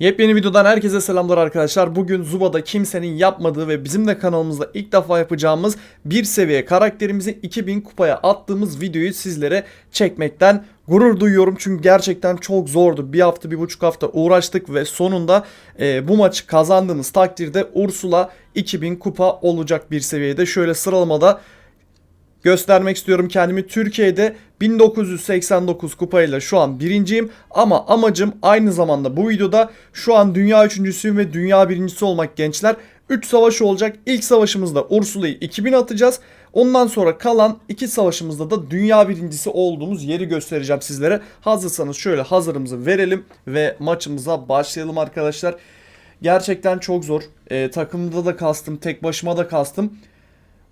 Yepyeni videodan herkese selamlar arkadaşlar. Bugün Zuba'da kimsenin yapmadığı ve bizim de kanalımızda ilk defa yapacağımız bir seviye karakterimizi 2000 kupaya attığımız videoyu sizlere çekmekten gurur duyuyorum. Çünkü gerçekten çok zordu. Bir hafta bir buçuk hafta uğraştık ve sonunda e, bu maçı kazandığımız takdirde Ursula 2000 kupa olacak bir seviyede. Şöyle sıralamada göstermek istiyorum kendimi. Türkiye'de 1989 kupayla şu an birinciyim ama amacım aynı zamanda bu videoda şu an dünya üçüncüsüyüm ve dünya birincisi olmak gençler. 3 savaş olacak. İlk savaşımızda Ursula'yı 2000 atacağız. Ondan sonra kalan iki savaşımızda da dünya birincisi olduğumuz yeri göstereceğim sizlere. Hazırsanız şöyle hazırımızı verelim ve maçımıza başlayalım arkadaşlar. Gerçekten çok zor. Ee, takımda da kastım, tek başıma da kastım.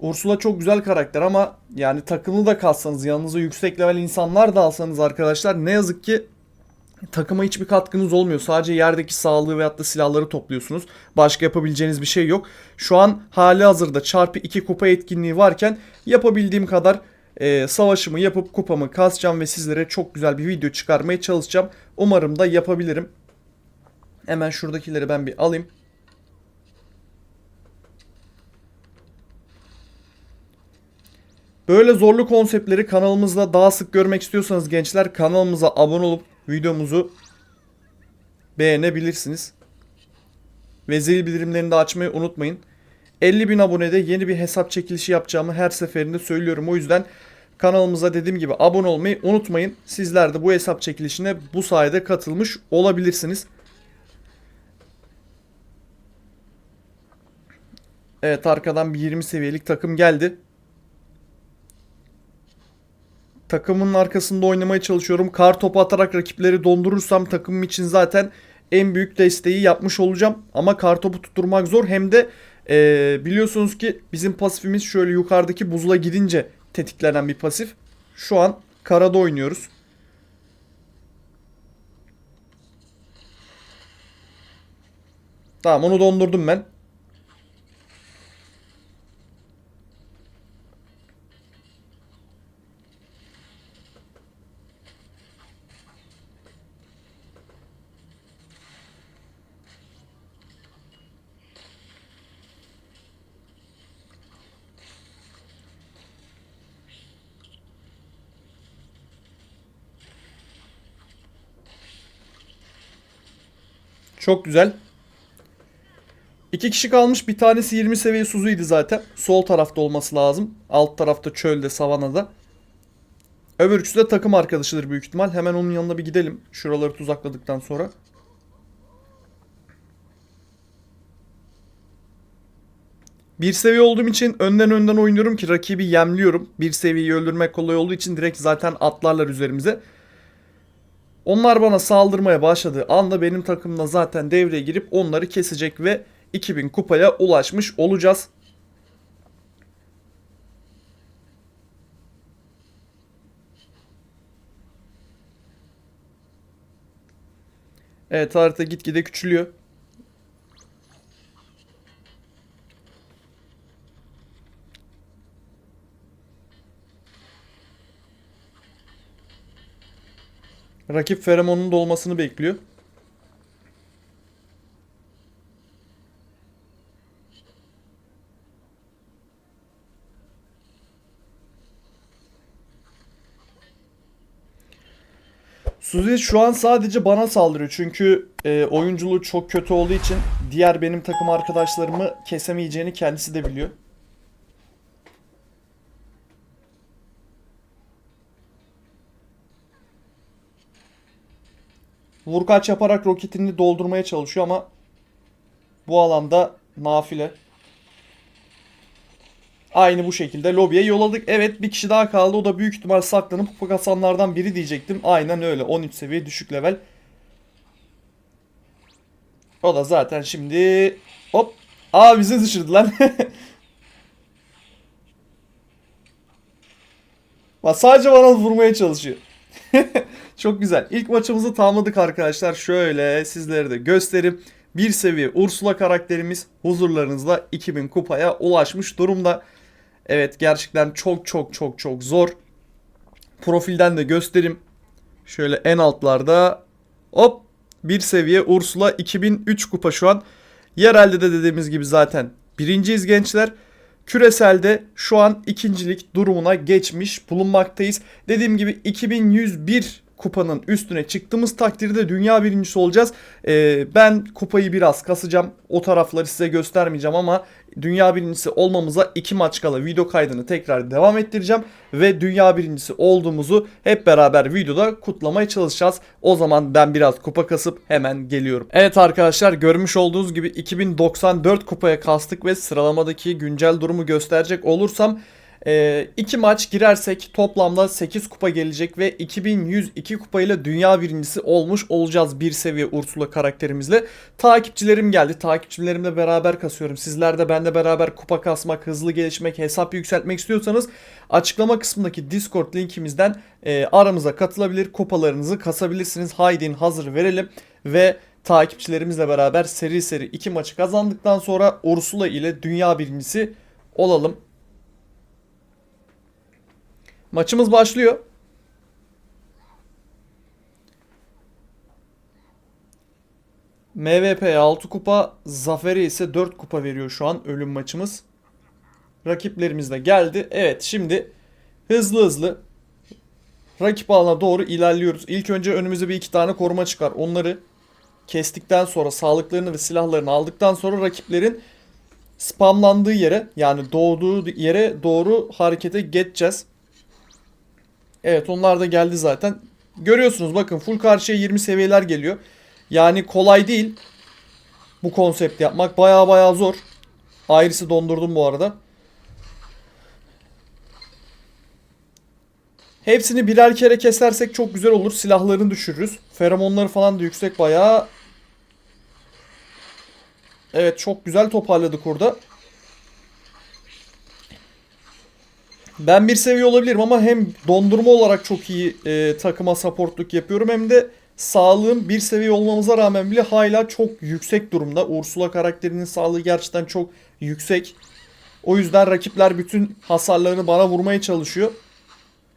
Ursula çok güzel karakter ama yani takımlı da kalsanız yanınıza yüksek level insanlar da alsanız arkadaşlar ne yazık ki takıma hiçbir katkınız olmuyor. Sadece yerdeki sağlığı veyahut da silahları topluyorsunuz. Başka yapabileceğiniz bir şey yok. Şu an hali hazırda çarpı 2 kupa etkinliği varken yapabildiğim kadar e, savaşımı yapıp kupamı kasacağım ve sizlere çok güzel bir video çıkarmaya çalışacağım. Umarım da yapabilirim. Hemen şuradakileri ben bir alayım. Böyle zorlu konseptleri kanalımızda daha sık görmek istiyorsanız gençler kanalımıza abone olup videomuzu beğenebilirsiniz. Ve zil bildirimlerini de açmayı unutmayın. 50 bin abonede yeni bir hesap çekilişi yapacağımı her seferinde söylüyorum. O yüzden kanalımıza dediğim gibi abone olmayı unutmayın. Sizler de bu hesap çekilişine bu sayede katılmış olabilirsiniz. Evet arkadan bir 20 seviyelik takım geldi. Takımın arkasında oynamaya çalışıyorum. Kar topu atarak rakipleri dondurursam takımım için zaten en büyük desteği yapmış olacağım. Ama kar topu tutturmak zor. Hem de eee, biliyorsunuz ki bizim pasifimiz şöyle yukarıdaki buzula gidince tetiklenen bir pasif. Şu an karada oynuyoruz. Tamam onu dondurdum ben. Çok güzel. İki kişi kalmış. Bir tanesi 20 seviye Suzu'ydu zaten. Sol tarafta olması lazım. Alt tarafta çölde, savanada. Öbür üçü de takım arkadaşıdır büyük ihtimal. Hemen onun yanına bir gidelim. Şuraları tuzakladıktan sonra. Bir seviye olduğum için önden önden oynuyorum ki rakibi yemliyorum. Bir seviyeyi öldürmek kolay olduğu için direkt zaten atlarlar üzerimize. Onlar bana saldırmaya başladığı anda benim takımda zaten devreye girip onları kesecek ve 2000 kupaya ulaşmış olacağız. Evet harita gitgide küçülüyor. Rakip feromonun dolmasını bekliyor. Suzi şu an sadece bana saldırıyor çünkü e, oyunculuğu çok kötü olduğu için diğer benim takım arkadaşlarımı kesemeyeceğini kendisi de biliyor. Vurkaç yaparak roketini doldurmaya çalışıyor ama bu alanda nafile. Aynı bu şekilde lobiye yolladık. Evet bir kişi daha kaldı. O da büyük ihtimal saklanıp kupa kasanlardan biri diyecektim. Aynen öyle. 13 seviye düşük level. O da zaten şimdi hop. Aa bizi lan. Bak sadece bana vurmaya çalışıyor. Çok güzel. İlk maçımızı tamamladık arkadaşlar. Şöyle sizlere de göstereyim. Bir seviye Ursula karakterimiz huzurlarınızda 2000 kupaya ulaşmış durumda. Evet gerçekten çok çok çok çok zor. Profilden de göstereyim. Şöyle en altlarda hop Bir seviye Ursula 2003 kupa şu an. Yerelde de dediğimiz gibi zaten birinciyiz gençler. Küreselde şu an ikincilik durumuna geçmiş bulunmaktayız. Dediğim gibi 2101 kupanın üstüne çıktığımız takdirde dünya birincisi olacağız. Ee, ben kupayı biraz kasacağım. O tarafları size göstermeyeceğim ama dünya birincisi olmamıza iki maç kala video kaydını tekrar devam ettireceğim. Ve dünya birincisi olduğumuzu hep beraber videoda kutlamaya çalışacağız. O zaman ben biraz kupa kasıp hemen geliyorum. Evet arkadaşlar görmüş olduğunuz gibi 2094 kupaya kastık ve sıralamadaki güncel durumu gösterecek olursam iki maç girersek toplamda 8 kupa gelecek ve 2102 kupayla dünya birincisi olmuş olacağız bir seviye Ursula karakterimizle. Takipçilerim geldi. Takipçilerimle beraber kasıyorum. Sizler de benle beraber kupa kasmak, hızlı gelişmek, hesap yükseltmek istiyorsanız açıklama kısmındaki Discord linkimizden e, aramıza katılabilir, kupalarınızı kasabilirsiniz. Haydi hazır verelim ve takipçilerimizle beraber seri seri iki maçı kazandıktan sonra Ursula ile dünya birincisi olalım. Maçımız başlıyor. MVP 6 kupa, Zafer'e ise 4 kupa veriyor şu an ölüm maçımız. Rakiplerimiz de geldi. Evet şimdi hızlı hızlı rakip alana doğru ilerliyoruz. İlk önce önümüze bir iki tane koruma çıkar. Onları kestikten sonra sağlıklarını ve silahlarını aldıktan sonra rakiplerin spamlandığı yere yani doğduğu yere doğru harekete geçeceğiz. Evet onlar da geldi zaten. Görüyorsunuz bakın full karşıya 20 seviyeler geliyor. Yani kolay değil. Bu konsept yapmak baya baya zor. Iris'i dondurdum bu arada. Hepsini birer kere kesersek çok güzel olur. Silahlarını düşürürüz. Feromonları falan da yüksek bayağı. Evet çok güzel toparladık orada. Ben bir seviye olabilirim ama hem dondurma olarak çok iyi e, takıma supportluk yapıyorum hem de sağlığım bir seviye olmamıza rağmen bile hala çok yüksek durumda. Ursula karakterinin sağlığı gerçekten çok yüksek. O yüzden rakipler bütün hasarlarını bana vurmaya çalışıyor.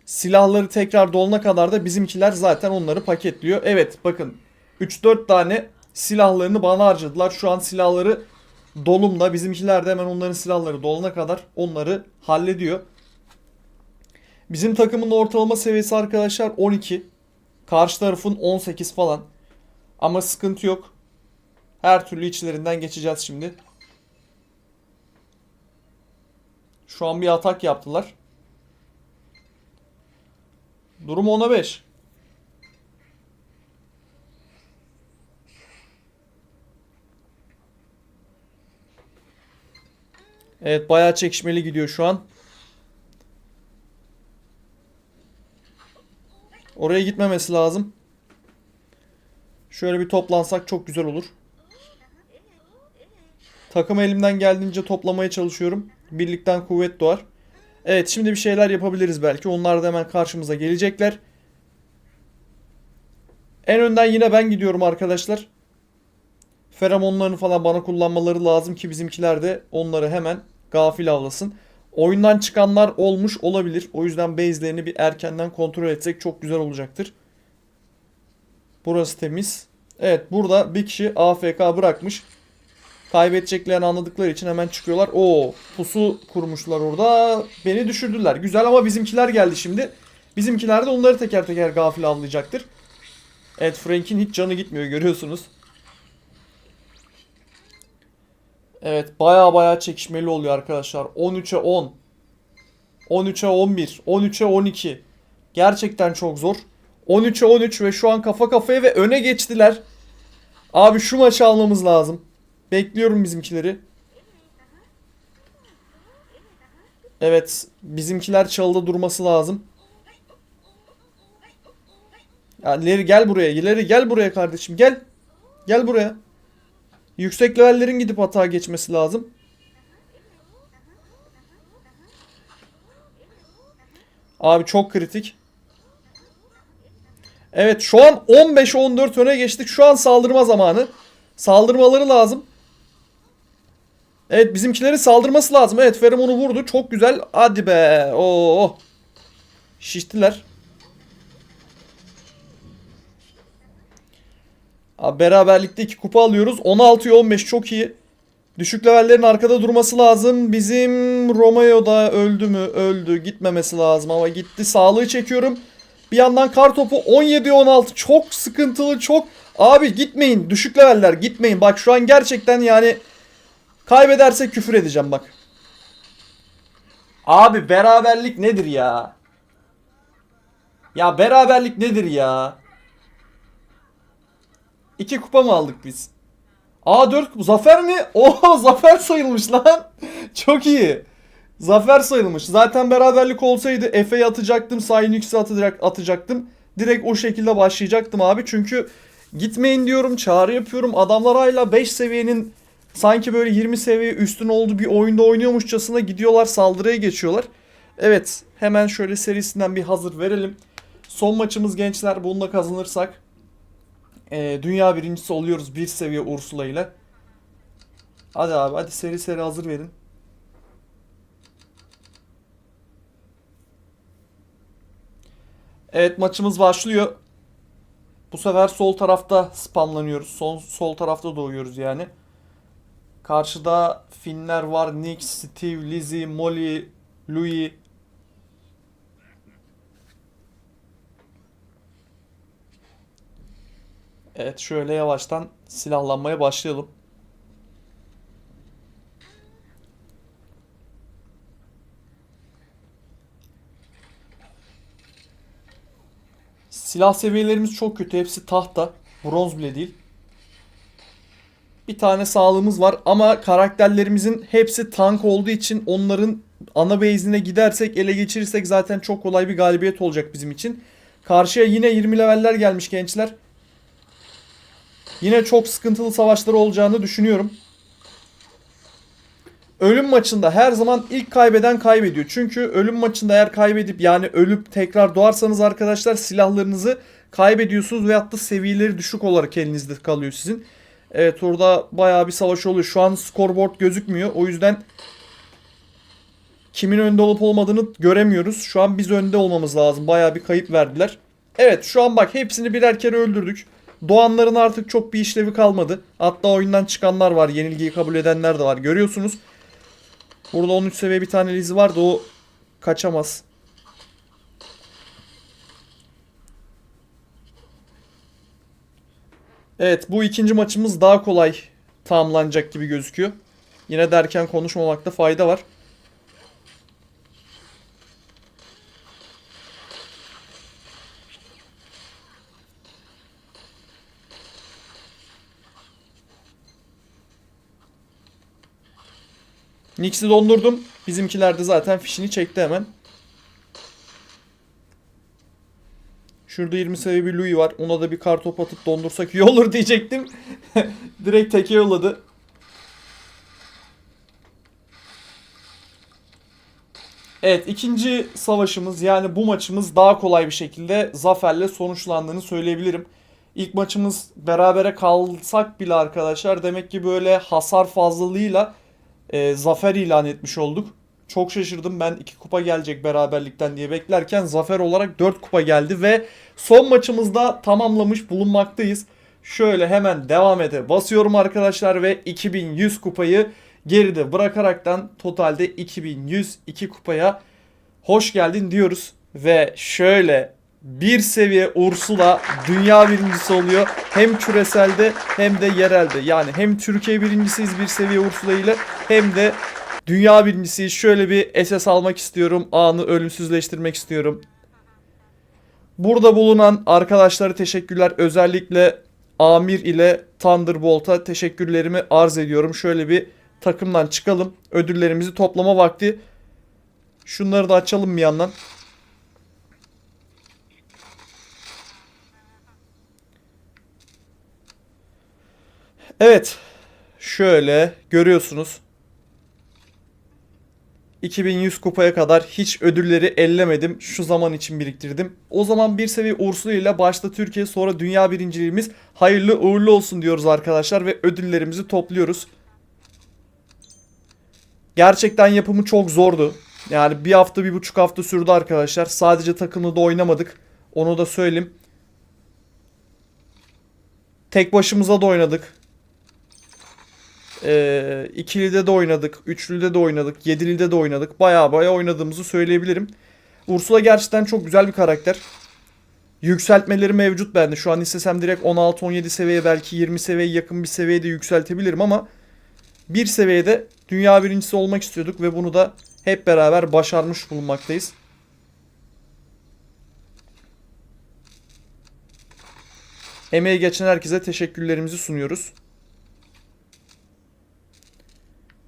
Silahları tekrar dolana kadar da bizimkiler zaten onları paketliyor. Evet bakın 3-4 tane silahlarını bana harcadılar. Şu an silahları dolumda. Bizimkiler de hemen onların silahları dolana kadar onları hallediyor. Bizim takımın ortalama seviyesi arkadaşlar 12. Karşı tarafın 18 falan. Ama sıkıntı yok. Her türlü içlerinden geçeceğiz şimdi. Şu an bir atak yaptılar. Durum 10'a 5. Evet bayağı çekişmeli gidiyor şu an. Oraya gitmemesi lazım. Şöyle bir toplansak çok güzel olur. Takım elimden geldiğince toplamaya çalışıyorum. Birlikten kuvvet doğar. Evet şimdi bir şeyler yapabiliriz belki. Onlar da hemen karşımıza gelecekler. En önden yine ben gidiyorum arkadaşlar. Feromonlarını falan bana kullanmaları lazım ki bizimkiler de onları hemen gafil avlasın. Oyundan çıkanlar olmuş olabilir. O yüzden base'lerini bir erkenden kontrol etsek çok güzel olacaktır. Burası temiz. Evet burada bir kişi AFK bırakmış. Kaybedeceklerini anladıkları için hemen çıkıyorlar. Oo pusu kurmuşlar orada. Beni düşürdüler. Güzel ama bizimkiler geldi şimdi. Bizimkiler de onları teker teker gafil avlayacaktır. Evet Frank'in hiç canı gitmiyor görüyorsunuz. Evet baya baya çekişmeli oluyor arkadaşlar. 13'e 10. 13'e 11. 13'e 12. Gerçekten çok zor. 13'e 13 ve şu an kafa kafaya ve öne geçtiler. Abi şu maçı almamız lazım. Bekliyorum bizimkileri. Evet bizimkiler çalıda durması lazım. Ya ileri gel buraya. ileri gel buraya kardeşim gel. Gel buraya. Yüksek levellerin gidip hata geçmesi lazım. Abi çok kritik. Evet şu an 15-14 öne geçtik. Şu an saldırma zamanı. Saldırmaları lazım. Evet bizimkileri saldırması lazım. Evet Feromonu vurdu. Çok güzel. Hadi be. Oo. Şiştiler. Abi beraberlikte 2 kupa alıyoruz. 16'ya 15 çok iyi. Düşük levellerin arkada durması lazım. Bizim Romeo da öldü mü? Öldü. Gitmemesi lazım ama gitti. Sağlığı çekiyorum. Bir yandan kar topu 17 16 çok sıkıntılı çok. Abi gitmeyin. Düşük leveller gitmeyin. Bak şu an gerçekten yani kaybedersek küfür edeceğim bak. Abi beraberlik nedir ya? Ya beraberlik nedir ya? İki kupa mı aldık biz? Aa 4 zafer mi? Oha zafer sayılmış lan. Çok iyi. Zafer sayılmış. Zaten beraberlik olsaydı Efe'yi atacaktım. Atacak, atacaktım. Direkt o şekilde başlayacaktım abi. Çünkü gitmeyin diyorum. Çağrı yapıyorum. Adamlar hala 5 seviyenin sanki böyle 20 seviye üstün olduğu bir oyunda oynuyormuşçasına gidiyorlar saldırıya geçiyorlar. Evet hemen şöyle serisinden bir hazır verelim. Son maçımız gençler bununla kazanırsak e, dünya birincisi oluyoruz bir seviye Ursula ile. Hadi abi hadi seri seri hazır verin. Evet maçımız başlıyor. Bu sefer sol tarafta spamlanıyoruz. Son, sol tarafta doğuyoruz yani. Karşıda Finler var. Nick, Steve, Lizzie, Molly, Louis. Evet şöyle yavaştan silahlanmaya başlayalım. Silah seviyelerimiz çok kötü. Hepsi tahta. Bronz bile değil. Bir tane sağlığımız var ama karakterlerimizin hepsi tank olduğu için onların ana base'ine gidersek ele geçirirsek zaten çok kolay bir galibiyet olacak bizim için. Karşıya yine 20 leveller gelmiş gençler. Yine çok sıkıntılı savaşlar olacağını düşünüyorum. Ölüm maçında her zaman ilk kaybeden kaybediyor. Çünkü ölüm maçında eğer kaybedip yani ölüp tekrar doğarsanız arkadaşlar silahlarınızı kaybediyorsunuz veyahut da seviyeleri düşük olarak elinizde kalıyor sizin. Evet orada bayağı bir savaş oluyor. Şu an scoreboard gözükmüyor. O yüzden kimin önde olup olmadığını göremiyoruz. Şu an biz önde olmamız lazım. Bayağı bir kayıp verdiler. Evet şu an bak hepsini birer kere öldürdük. Doğanların artık çok bir işlevi kalmadı. Hatta oyundan çıkanlar var. Yenilgiyi kabul edenler de var. Görüyorsunuz. Burada 13 seviye bir tane Lizzie vardı. O kaçamaz. Evet bu ikinci maçımız daha kolay tamamlanacak gibi gözüküyor. Yine derken konuşmamakta fayda var. Nix'i dondurdum. Bizimkiler de zaten fişini çekti hemen. Şurada 20 seviye bir Louis var. Ona da bir kartop atıp dondursak iyi olur diyecektim. Direkt teke yolladı. Evet ikinci savaşımız yani bu maçımız daha kolay bir şekilde zaferle sonuçlandığını söyleyebilirim. İlk maçımız berabere kalsak bile arkadaşlar demek ki böyle hasar fazlalığıyla e, zafer ilan etmiş olduk. Çok şaşırdım ben 2 kupa gelecek beraberlikten diye beklerken zafer olarak 4 kupa geldi ve son maçımızda tamamlamış bulunmaktayız. Şöyle hemen devam ede basıyorum arkadaşlar ve 2100 kupayı geride bırakaraktan totalde 2102 kupaya hoş geldin diyoruz. Ve şöyle bir seviye Ursula dünya birincisi oluyor. Hem küreselde hem de yerelde. Yani hem Türkiye birincisiyiz bir seviye Ursula ile hem de dünya birincisiyiz. Şöyle bir SS almak istiyorum. Anı ölümsüzleştirmek istiyorum. Burada bulunan arkadaşlara teşekkürler. Özellikle Amir ile Thunderbolt'a teşekkürlerimi arz ediyorum. Şöyle bir takımdan çıkalım. Ödüllerimizi toplama vakti. Şunları da açalım bir yandan. Evet. Şöyle görüyorsunuz. 2100 kupaya kadar hiç ödülleri ellemedim. Şu zaman için biriktirdim. O zaman bir seviye Ursula ile başta Türkiye sonra dünya birinciliğimiz hayırlı uğurlu olsun diyoruz arkadaşlar ve ödüllerimizi topluyoruz. Gerçekten yapımı çok zordu. Yani bir hafta bir buçuk hafta sürdü arkadaşlar. Sadece takımda da oynamadık. Onu da söyleyeyim. Tek başımıza da oynadık. Ee, ikilide de oynadık. Üçlüde de oynadık. Yedilide de oynadık. Baya baya oynadığımızı söyleyebilirim. Ursula gerçekten çok güzel bir karakter. Yükseltmeleri mevcut bende. Şu an istesem direkt 16-17 seviyeye belki 20 seviyeye yakın bir seviyede yükseltebilirim ama bir seviyede dünya birincisi olmak istiyorduk ve bunu da hep beraber başarmış bulunmaktayız. Emeği geçen herkese teşekkürlerimizi sunuyoruz.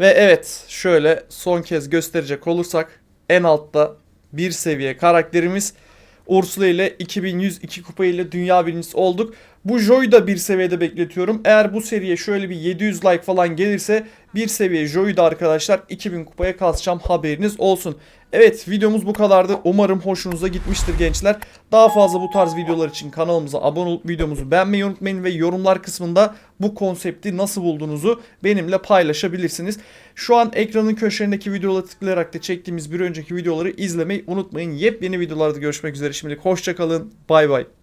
Ve evet şöyle son kez gösterecek olursak en altta bir seviye karakterimiz Ursula ile 2102 kupa ile dünya birincisi olduk. Bu Joy'u da bir seviyede bekletiyorum. Eğer bu seriye şöyle bir 700 like falan gelirse bir seviye Joy'u da arkadaşlar 2000 kupaya kasacağım haberiniz olsun. Evet videomuz bu kadardı. Umarım hoşunuza gitmiştir gençler. Daha fazla bu tarz videolar için kanalımıza abone olup videomuzu beğenmeyi unutmayın ve yorumlar kısmında bu konsepti nasıl bulduğunuzu benimle paylaşabilirsiniz. Şu an ekranın köşelerindeki videolara tıklayarak da çektiğimiz bir önceki videoları izlemeyi unutmayın. Yepyeni videolarda görüşmek üzere. Şimdilik hoşçakalın. Bay bay.